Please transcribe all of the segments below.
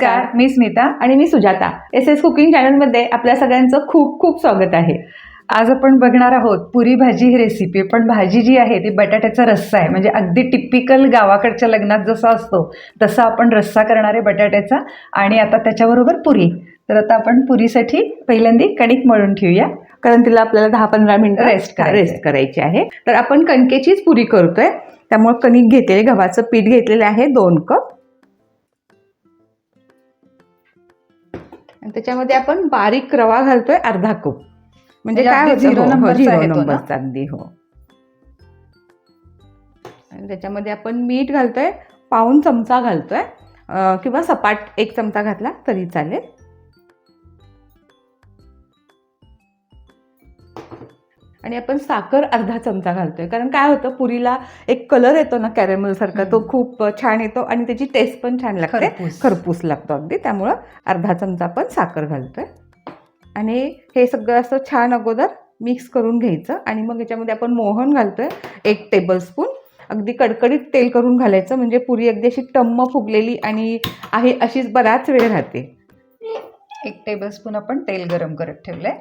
नमस्कार मी स्मिता आणि मी सुजाता. एस एस कुकिंग चॅनलमध्ये आपल्या सगळ्यांचं खूप खूप स्वागत आहे. आज आपण बघणार आहोत पुरी भाजी ही रेसिपी पण भाजी जी आहे ती बटाट्याचा रस्सा आहे. म्हणजे अगदी टिपिकल गावाकडच्या लग्नात जसा असतो तसा आपण रस्सा करणार आहे बटाट्याचा आणि आता त्याच्याबरोबर पुरी. तर आता आपण पुरीसाठी पहिल्यांदा कणिक मळून ठेवूया. कारण तिला आपल्याला दहा पंधरा मिनिटं आहे. रेस्ट करायची आहे. तर आपण कणकेचीच पुरी करतोय. त्यामुळे कणिक घेतलेले गव्हाचं पीठ घेतलेलं आहे दोन कप. त्याच्यामध्ये आपण बारीक रवा घालतोय अर्धा कप. म्हणजे म्हणजे काय zero हो, number चा zero आहे तो ना? number चा अगदी हो. आणि त्याच्यामध्ये आपण मीठ घालतोय पाऊन चमचा घालतोय किंवा सपाट एक चमचा घातला तरी चालेल. आणि आपण साखर अर्धा चमचा घालतोय. कारण काय होतं पुरीला एक कलर येतो ना कॅरेमल सारखा तो. खूप छान येतो आणि त्याची टेस्ट पण छान लागते. खरपूस. लागतो अगदी. त्यामुळं अर्धा चमचा आपण साखर घालतोय. आणि हे सगळं असं छान अगोदर मिक्स करून घ्यायचं आणि मग याच्यामध्ये आपण मोहन घालतोय एक टेबलस्पून अगदी कडकडीत तेल करून घालायचं म्हणजे पुरी अगदी अशी टम्म फुगलेली आणि आहे अशीच बराच वेळ राहते. एक टेबलस्पून आपण तेल गरम करत ठेवलंय.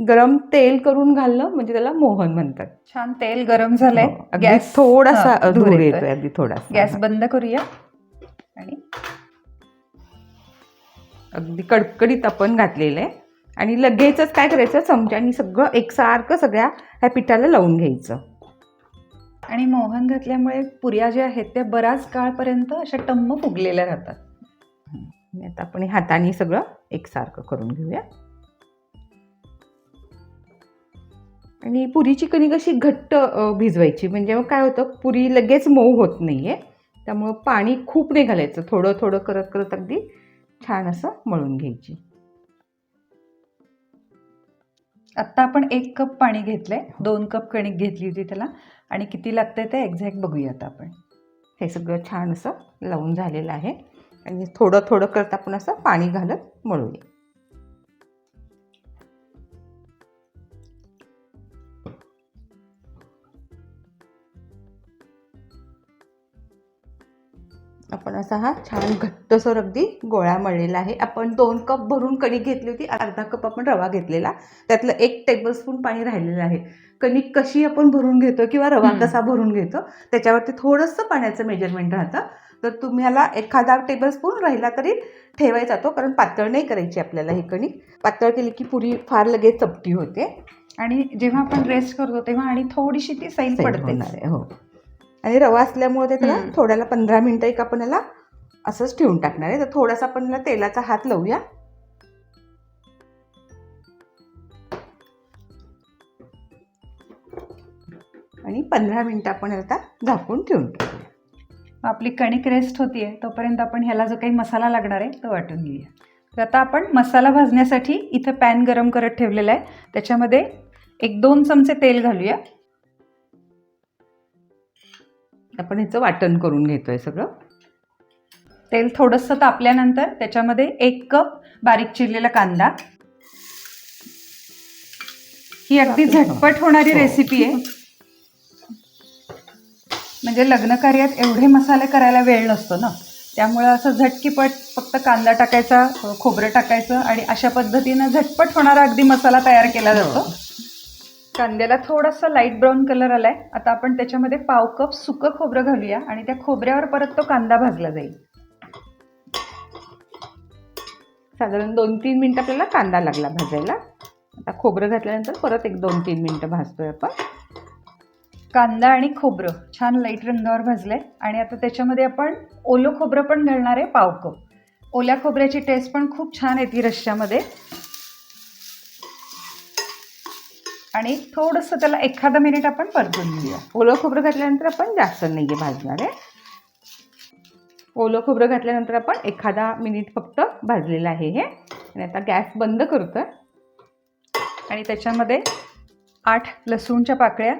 गरम तेल करून घालणं म्हणजे त्याला मोहन म्हणतात. छान तेल गरम झालंय. हो, अगदी गॅस थोडासा धूर येतोय. येतोय अगदी थोडासा. गॅस बंद करूया. आणि अगदी कडकडीत आपण घातलेलं आहे आणि लगेचच काय करायचं चमच्यानी सगळं एकसारखं सगळ्या ह्या पिठाला लावून घ्यायचं. आणि मोहन घातल्यामुळे पुऱ्या ज्या आहेत त्या बराच काळपर्यंत अशा टम्म फुगलेल्या राहतात. आता आपण हाताने सगळं एकसारखं करून घेऊया. आणि पुरीची कणिक अशी घट्ट भिजवायची. म्हणजे मग काय होतं पुरी लगेच मऊ होत नाही आहे त्यामुळं पाणी खूप नाही घालायचं. थोडं थोडं करत करत अगदी छान असं मळून घ्यायची. आत्ता आपण एक कप पाणी घेतलं आहे दोन कप कणिक घेतली होती त्याला. आणि किती लागतंय ते एक्झॅक्ट बघूया आता आपण. हे सगळं छान असं लावून झालेलं आहे. आणि थोडं थोडं करत आपण असं पाणी घालत मळूया. आपण असा हा छान घट्टसर अगदी गोळा मळलेला आहे. आपण दोन कप भरून कणिक घेतली होती अर्धा कप आपण रवा घेतलेला. त्यातलं एक टेबलस्पून पाणी राहिलेलं आहे. कणिक कशी आपण भरून घेतो किंवा रवा. कसा भरून घेतो त्याच्यावरती थोडंसं पाण्याचं मेजरमेंट राहतं. तर तुम्ही ह्याला एखादा टेबलस्पून राहिला तरी ठेवायचा तो कारण पातळ नाही करायची आपल्याला ही कणिक पातळ केली की पुरी फार लगेच चपटी होते. आणि जेव्हा आपण रेस्ट करतो तेव्हा आणि थोडीशी ती सैल पडते. हो. आणि रवा असल्यामुळे ते त्याला. थोड्याला पंधरा मिनटं एक आपण याला असंच ठेवून टाकणार आहे. तर थोडासा आपण याला तेलाचा हात लावूया. आणि पंधरा मिनटं आपण आता झाकून ठेवून टाकूया. आपली कणिक रेस्ट होतीये तोपर्यंत आपण ह्याला जो काही मसाला लागणार आहे तो वाटून घेऊया. तर आता आपण मसाला भाजण्यासाठी इथं पॅन गरम करत ठेवलेला आहे. त्याच्यामध्ये एक दोन चमचे तेल घालूया. आपण ह्याचं वाटण करून घेतोय सगळं. तेल थोडंसं तापल्यानंतर त्याच्यामध्ये एक कप बारीक चिरलेला कांदा. ही अगदी झटपट होणारी हो. रेसिपी आहे. म्हणजे लग्न कार्यात एवढे मसाले करायला वेळ नसतो ना. त्यामुळे असं झटकीपट फक्त कांदा टाकायचा खोबरं टाकायचं आणि अशा पद्धतीनं झटपट होणारा अगदी मसाला तयार केला जातो. कांद्याला थोडासा लाइट ब्राऊन कलर आलाय. आता आपण त्याच्यामध्ये पाव कप सुकं खोबरं घालूया आणि त्या खोबऱ्यावर परत तो कांदा भाजला जाईल. साधारण दोन तीन मिनटं आपल्याला कांदा लागला भाजायला. आता खोबरं घातल्यानंतर परत एक दोन तीन मिनटं भाजतोय आपण. कांदा आणि खोबरं छान लाइट रंगावर भाजलंय. आणि आता त्याच्यामध्ये आपण ओलं खोबरं पण घालणार आहे पाव कप. ओल्या खोबऱ्याची टेस्ट पण खूप छान येते रश्श्यामध्ये. आणि थोडंसं त्याला एखादा मिनिट आपण परतून घेऊया. ओलं खोबरं घातल्यानंतर आपण जास्त नाही आहे भाजणार आहे. ओलं खोबरं घातल्यानंतर आपण एखादा मिनिट फक्त भाजलेलं आहे हे. आणि आता गॅस बंद करतो आणि त्याच्यामध्ये आठ लसूणच्या पाकळ्या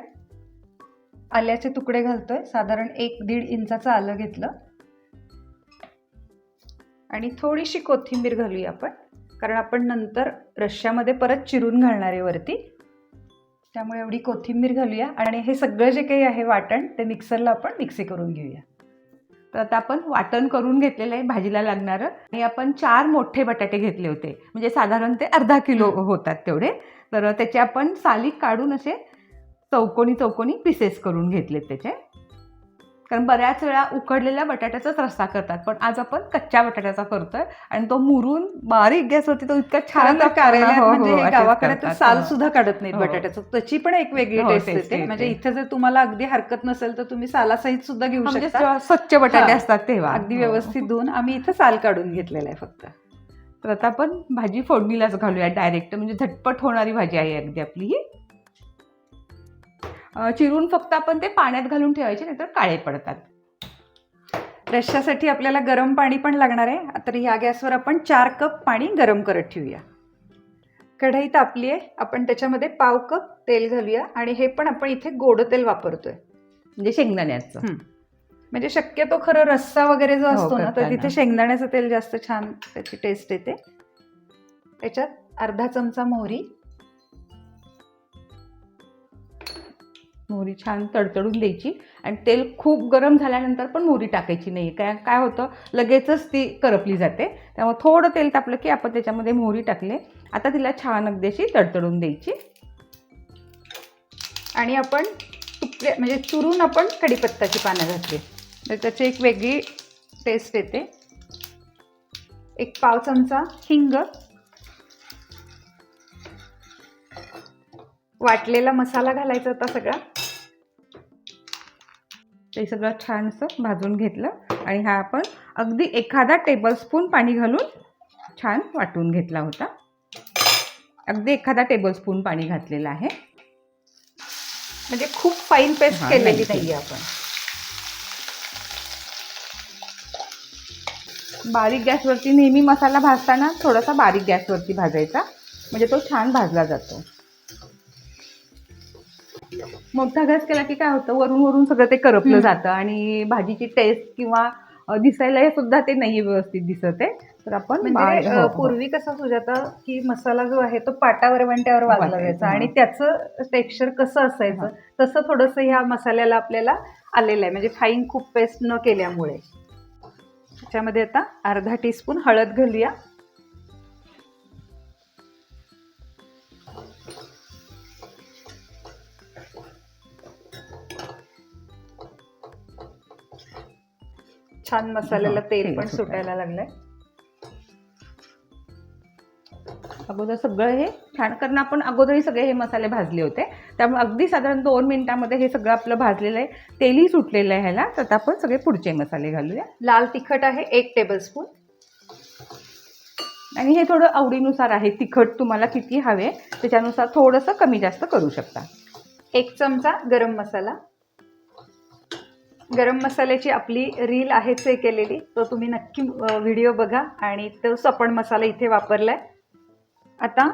आल्याचे तुकडे घालतो आहे साधारण एक दीड इंचाचं आलं घेतलं. आणि थोडीशी कोथिंबीर घालूया आपण. कारण आपण नंतर रश्श्यामध्ये परत चिरून घालणार आहे वरती. त्यामुळे एवढी कोथिंबीर घालूया. आणि हे सगळं जे काही आहे वाटण ते मिक्सरला आपण मिक्सी करून घेऊया. तर आता आपण वाटण करून घेतलेलं आहे भाजीला लागणारं. आणि आपण चार मोठे बटाटे घेतले होते. म्हणजे साधारण ते अर्धा किलो होतात तेवढे. तर त्याचे आपण साली काढून असे चौकोनी चौकोनी पिसेस करून घेतलेत त्याचे. कारण बऱ्याच वेळा उकडलेल्या बटाट्याचाच रस्सा करतात पण आज आपण कच्च्या बटाट्याचा करतोय आणि तो मुरून बारीक गॅसवरती तो इतका छान हो, हो, म्हणजे गावाकडे. साल हो. सुद्धा काढत नाहीत. बटाट्याचं त्याची पण एक वेगळी टेस्ट येते. म्हणजे इथे जर तुम्हाला अगदी हरकत नसेल तर तुम्ही सालासहित सुद्धा घेऊ म्हणजे शकता स्वच्छ बटाटे. असतात तेव्हा अगदी. व्यवस्थित धुवून आम्ही इथं साल काढून घेतलेला आहे फक्त तर आता आपण भाजी फोडणीलाच घालूया डायरेक्ट म्हणजे झटपट होणारी भाजी आहे अगदी आपली ही चिरून फक्त आपण ते पाण्यात घालून ठेवायचे नाहीतर काळे पडतात. रश्श्यासाठी आपल्याला गरम पाणी पण लागणार आहे. तर ह्या गॅसवर आपण चार कप पाणी गरम करत ठेवूया. कढई तापली आहे. आपण त्याच्यामध्ये पाव कप तेल घालूया आणि हे पण आपण इथे गोड तेल वापरतोय. म्हणजे शेंगदाण्याचं. म्हणजे शक्यतो खरं रस्सा वगैरे जो हो, असतो ना तर. तिथे शेंगदाण्याचं तेल जास्त छान त्याची टेस्ट येते. त्याच्यात अर्धा चमचा मोहरी मोहरी छान तडतडून द्यायची आणि तेल खूप गरम झाल्यानंतर पण मोहरी टाकायची नाही काय काय होतं? लगेचच ती करपली जाते. त्यामुळे थोडं तेल तापलं की आपण त्याच्यामध्ये मोहरी टाकले. आता तिला छान अगदी अशी तडतडून द्यायची. आणि आपण तुपले म्हणजे चुरून आपण कढीपत्ताची पानं घातली. तर त्याची एक वेगळी टेस्ट येते. एक पाव चमचा हिंग. वाटलेला मसाला घालायचा होता सगळा. ते सगळं छान असं भाजून घेतलं आणि हा आपण अगदी एखादा टेबलस्पून पाणी घालून छान वाटून घेतला होता. अगदी एखादा टेबलस्पून पाणी घातलेलं आहे. म्हणजे खूप फाईन पेस्ट केलेली नाही. आपण. बारीक गॅसवरती नेहमी मसाला भाजताना थोडासा बारीक गॅसवरती भाजायचा. म्हणजे तो छान भाजला जातो. मोठा गॅस केला की काय होतं वरून वरून सगळं ते करपलं. जातं आणि भाजीची टेस्ट किंवा दिसायला सुद्धा ते नाही व्यवस्थित दिसत आहे तर आपण म्हणजे हो, हो. पूर्वी कसा सुजाता की मसाला जो आहे तो पाटावर वंट्यावर वाजला जायचा हा. आणि त्याचं टेक्स्चर कसं असायचं तसं थोडंसं ह्या मसाल्याला आपल्याला आलेलं आहे म्हणजे फाईन खूप पेस्ट न केल्यामुळे त्याच्यामध्ये आता अर्धा टीस्पून हळद घालूया छान मसाल्याला तेल पण सुटायला. लागलंय. अगोदर सगळं हे छान कारण आपण अगोदरही सगळे हे मसाले भाजले होते. त्यामुळे अगदी साधारण दोन मिनिटामध्ये हे सगळं आपलं भाजलेलं आहे. तेलही सुटलेलं आहे ह्याला तर आपण सगळे पुढचे मसाले घालूया. लाल तिखट आहे एक टेबलस्पून आणि हे थोडं आवडीनुसार आहे. तिखट तुम्हाला किती हवे त्याच्यानुसार थोडंसं कमी जास्त करू शकता. एक चमचा गरम मसाला. गरम मसाल्याची आपली रील आहेच हे केलेली. तो तुम्ही नक्की व्हिडिओ बघा आणि तोच आपण मसाला इथे वापरलाय. आता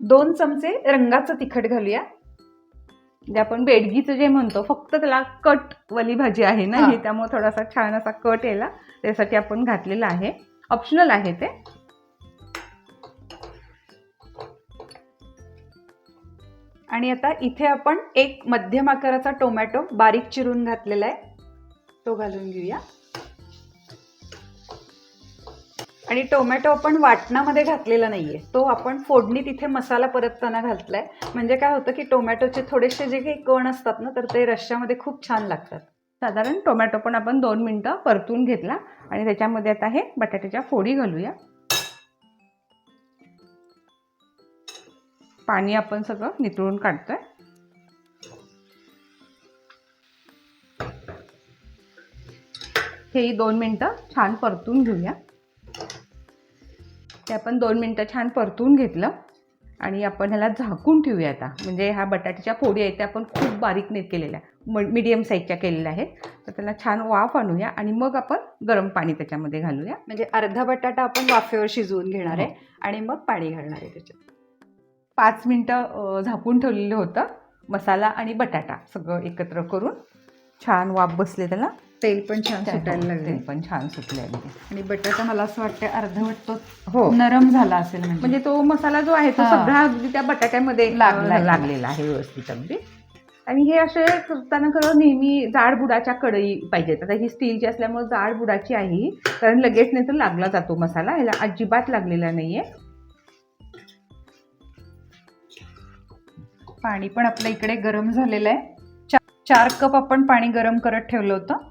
दोन चमचे रंगाचं तिखट घालूया. म्हणजे आपण बेडगीचं जे म्हणतो फक्त त्याला कट वाली भाजी आहे ना. ही त्यामुळे थोडासा छान असा कट यायला त्यासाठी आपण घातलेला आहे. ऑप्शनल आहे ते. आणि आता इथे आपण एक मध्यम आकाराचा टोमॅटो बारीक चिरून घातलेला आहे. तो घालून घेऊया. आणि टोमॅटो आपण वाटणामध्ये घातलेला नाहीये. तो आपण फोडणीत इथे मसाला परतताना घातलाय. म्हणजे काय होतं की टोमॅटोचे थोडेसे जे काही कण असतात ना तर ते रश्श्यामध्ये खूप छान लागतात. साधारण टोमॅटो पण आपण दोन मिनटं परतून घेतला. आणि त्याच्यामध्ये आता हे बटाट्याच्या फोडी घालूया. पाणी आपण सगळं नितळून काढतोय. हेही दोन मिनटं छान परतून घेऊया. ते आपण दोन मिनटं छान परतून घेतलं. आणि आपण ह्याला झाकून ठेवूया आता. म्हणजे ह्या बटाट्याच्या फोडी आहेत त्या आपण खूप बारीक नाही केलेल्या मिडियम साईजच्या केलेल्या आहेत. तर त्याला छान वाफ आणूया आणि मग आपण गरम पाणी त्याच्यामध्ये घालूया. म्हणजे अर्धा बटाटा आपण वाफेवर शिजवून घेणार आहे आणि मग पाणी घालणार आहे त्याच्यात. पाच मिनटं झाकून ठेवलेलं होतं. मसाला आणि बटाटा सगळं एकत्र करून छान वाफ बसले त्याला. तेल पण छान सुटायला लागले तेल पण छान सुटले अगदी आणि बटाटा मला असं वाटतं अर्धवट तो हो. नरम झाला असेल म्हणजे. म्हणजे तो मसाला जो आहे तो हा. सगळा अगदी त्या बटाट्यामध्ये लागलेला आहे व्यवस्थित अगदी. आणि हे असे करताना खरं नेहमी जाड बुडाच्या कढई पाहिजेत आता ही स्टीलची असल्यामुळे जाड बुडाची आहे ही. कारण लगेच नाही तर लागला जातो मसाला. ह्याला अजिबात लागलेला नाहीये. पाणी पण आपल्या इकडे गरम झालेलं आहे. चा- चार कप आपण पाणी गरम करत ठेवलं होतं.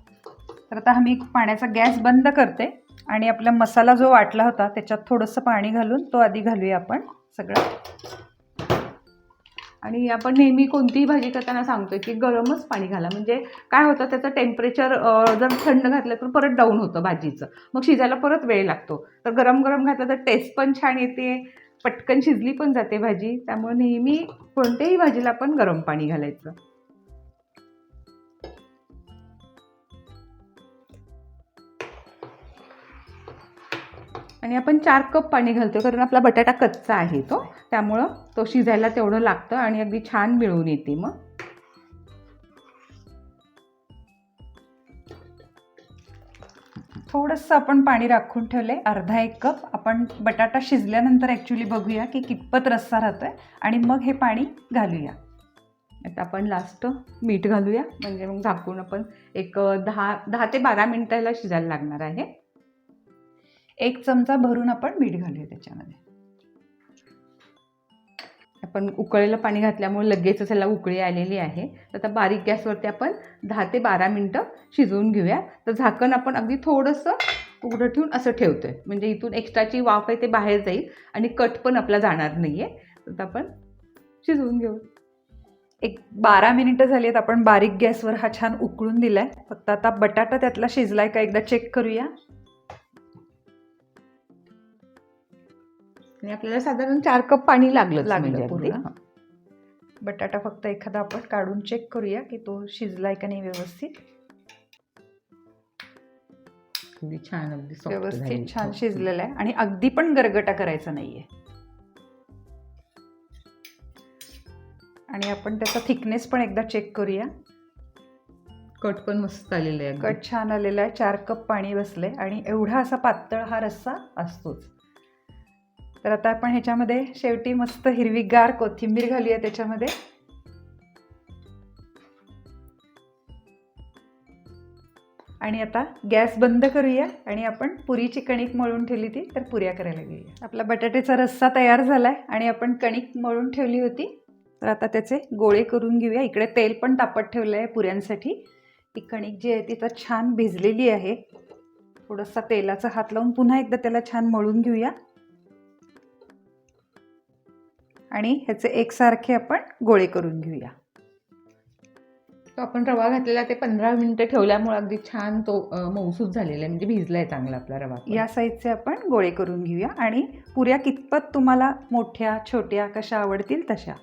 तर आता आम्ही पाण्याचा गॅस बंद करते आणि आपला मसाला जो वाटला होता त्याच्यात थोडंसं पाणी घालून तो आधी घालूया आपण सगळं. आणि आपण नेहमी कोणतीही भाजी करताना सांगतो की गरमच पाणी घाला. म्हणजे काय होतं त्याचं टेम्परेचर जर थंड घातलं तर परत डाऊन होतं भाजीचं. मग शिजायला परत वेळ लागतो. तर गरम गरम घातलं तर टेस्ट पण छान येते पटकन शिजली पण जाते भाजी. त्यामुळे नेहमी कोणत्याही भाजीला आपण गरम पाणी घालायचं. आणि आपण चार कप पाणी घालतो कारण आपला बटाटा कच्चा आहे तो. त्यामुळं तो शिजायला तेवढं लागतं आणि अगदी छान मिळून येते मग. थोडंसं आपण पाणी राखून ठेवले अर्धा एक कप. आपण बटाटा शिजल्यानंतर ॲक्च्युली बघूया की कितपत रस्सा राहतो आहे आणि मग हे पाणी घालूया. आता आपण लास्ट मीठ घालूया. म्हणजे मग झाकून आपण एक दहा दहा ते बारा मिनिटाला शिजायला लागणार आहे. एक चमचा भरून आपण मीठ घालूया त्याच्यामध्ये. आपण उकळलेलं पाणी घातल्यामुळे लगेचच त्याला उकळी आलेली आहे. तर आता बारीक गॅसवरती आपण दहा ते बारा मिनटं शिजवून घेऊया. तर झाकण आपण अगदी थोडंसं उघडं ठेवून असं ठेवतो आहे म्हणजे इथून एक्स्ट्राची वाफ आहे ते बाहेर जाईल आणि कट पण आपला जाणार नाही आहे तर आपण शिजवून घेऊ. एक बारा मिनिटं झाली आहेत आपण बारीक गॅसवर हा छान उकळून दिला आहे फक्त आता बटाटा त्यातला शिजलाय का एकदा चेक करूया. आणि आपल्याला साधारण चार कप पाणी लागलं लागलं म्हणजे पूर्ण. बटाटा फक्त एखादा आपण काढून चेक करूया की तो शिजलाय का नाही व्यवस्थित अगदी छान अगदी. व्यवस्थित छान. शिजलेला आहे आणि अगदी पण गरगटा करायचा नाहीये आणि आपण त्याचा थिकनेस पण एकदा चेक करूया कट पण मस्त आलेलं आहे. कट छान आलेला आहे चार कप पाणी बसले आणि एवढा असा पातळ हा रस्सा असतोच तर आता आपण ह्याच्यामध्ये शेवटी मस्त हिरवीगार कोथिंबीर घालूया त्याच्यामध्ये. आणि आता गॅस बंद करूया आणि आपण पुरीची कणिक मळून ठेवली ती तर पुऱ्या करायला घेऊया आपला बटाट्याचा रस्सा तयार झाला आहे आणि आपण कणिक मळून ठेवली होती. तर आता त्याचे गोळे करून घेऊया. इकडे तेल पण तापत ठेवलं आहे पुऱ्यांसाठी. ती कणिक जी आहे ती तर छान भिजलेली आहे. थोडंसं तेलाचा हात लावून पुन्हा एकदा त्याला छान मळून घेऊया. आणि ह्याचे एकसारखे आपण गोळे करून घेऊया. तो आपण रवा घातलेला ते पंधरा मिनिटं ठेवल्यामुळे अगदी छान तो मऊसूत झालेला आहे. म्हणजे भिजलाय चांगला आपला रवा. या साईजचे आपण गोळे करून घेऊया आणि पुऱ्या कितपत तुम्हाला मोठ्या छोट्या कशा आवडतील तशा.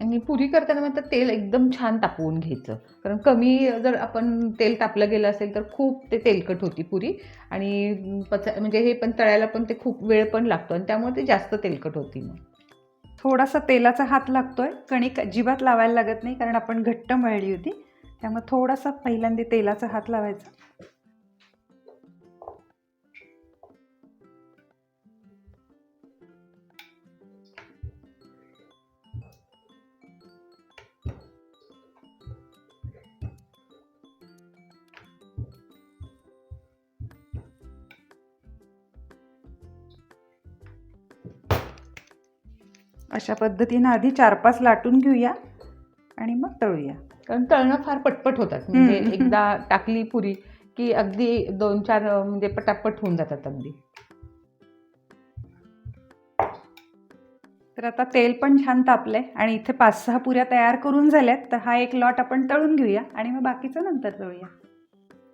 आणि पुरी करताना मात्र तेल एकदम छान तापवून घ्यायचं. कारण कमी जर आपण तेल तापलं गेलं असेल तर खूप ते तेलकट होती पुरी. आणि पच म्हणजे हे पण तळायला पण ते खूप वेळ पण लागतो आणि त्यामुळे ते जास्त तेलकट होती मग. थोडासा तेलाचा हात लागतोय. कणिक अजिबात लावायला लागत नाही कारण आपण घट्ट मळली होती. त्यामुळे थोडासा पहिल्यांदा तेलाचा हात लावायचा. अशा पद्धतीनं आधी चार पाच लाटून घेऊया आणि मग तळूया. कारण तळणं फार पटपट होतात. म्हणजे. एकदा टाकली पुरी की अगदी दोन चार म्हणजे पटापट होऊन जातात अगदी. तर आता तेल पण छान तापलंय आणि इथे पाच सहा पुऱ्या तयार करून झाल्यात. तर हा एक लॉट आपण तळून घेऊया आणि मग बाकीचं नंतर तळूया.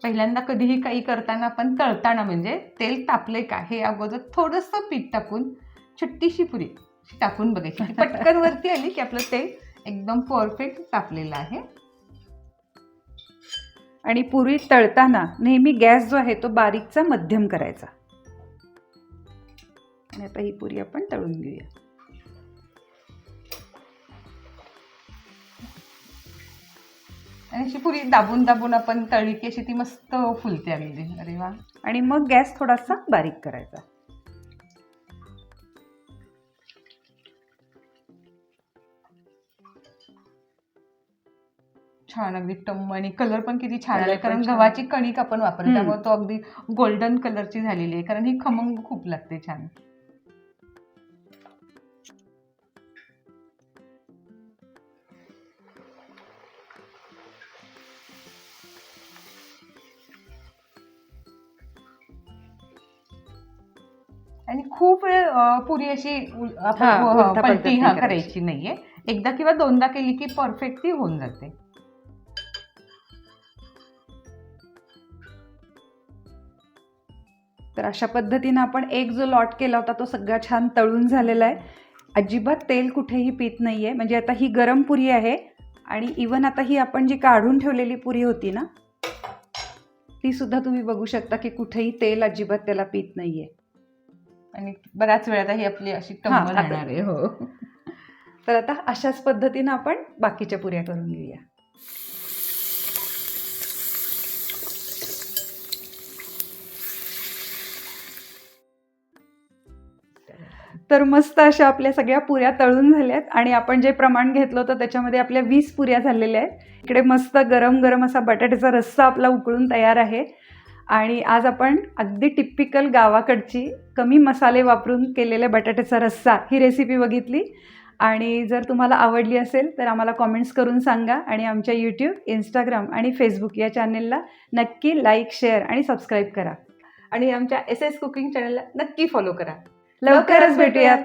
पहिल्यांदा कधीही काही करताना पण तळताना म्हणजे तेल तापले का हे अगोदर थोडंसं पीठ टाकून छोटीशी पुरी. टाकून बघायची. पटकन वरती आली की आपलं तेल एकदम परफेक्ट तापलेलं आहे. आणि पुरी तळताना नेहमी गॅस जो आहे तो बारीकचा मध्यम करायचा. आणि आता ही पुरी आपण तळून घेऊया. आणि अशी पुरी दाबून दाबून आपण तळली की अशी ती मस्त फुलते अगदी. अरे वा. आणि मग गॅस थोडासा बारीक करायचा. छान अगदी टम्म आणि कलर पण किती छान आहे कारण. गव्हाची कणिक आपण हम्म. त्यामुळे तो अगदी गोल्डन कलरची झालेली आहे कारण ही खमंग खूप लागते छान आणि खूप वेळ पुरी अशी हा, पलटी पलटी हा करायची. करायची नाहीये एकदा किंवा दोनदा केली की परफेक्ट ती होऊन जाते तर अशा पद्धतीनं आपण एक जो लॉट केला होता तो सगळा छान तळून झालेला आहे. अजिबात तेल कुठेही पित नाही आहे म्हणजे आता ही गरम पुरी आहे आणि इवन आता ही आपण जी काढून ठेवलेली पुरी होती ना ती सुद्धा तुम्ही बघू शकता की कुठेही तेल अजिबात त्याला पित नाही आहे आणि बऱ्याच वेळात ही आपली अशी राहणार आहे हो. तर आता अशाच पद्धतीनं आपण बाकीच्या पुऱ्या करून घेऊया. तर मस्त अशा आपल्या सगळ्या पुऱ्या तळून झाल्यात. आणि आपण जे प्रमाण घेतलं होतं त्याच्यामध्ये आपल्या वीस पुऱ्या झालेल्या आहेत. इकडे मस्त गरम गरम असा बटाट्याचा रस्सा आपला उकळून तयार आहे. आणि आज आपण अगदी टिपिकल गावाकडची कमी मसाले वापरून केलेल्या बटाट्याचा रस्सा ही रेसिपी बघितली. आणि जर तुम्हाला आवडली असेल तर आम्हाला कॉमेंट्स करून सांगा. आणि आमच्या यूट्यूब इंस्टाग्राम आणि फेसबुक या चॅनेलला नक्की लाईक शेअर आणि सबस्क्राईब करा. आणि आमच्या एस एस कुकिंग चॅनलला नक्की फॉलो करा. लवकरच भेटूयात.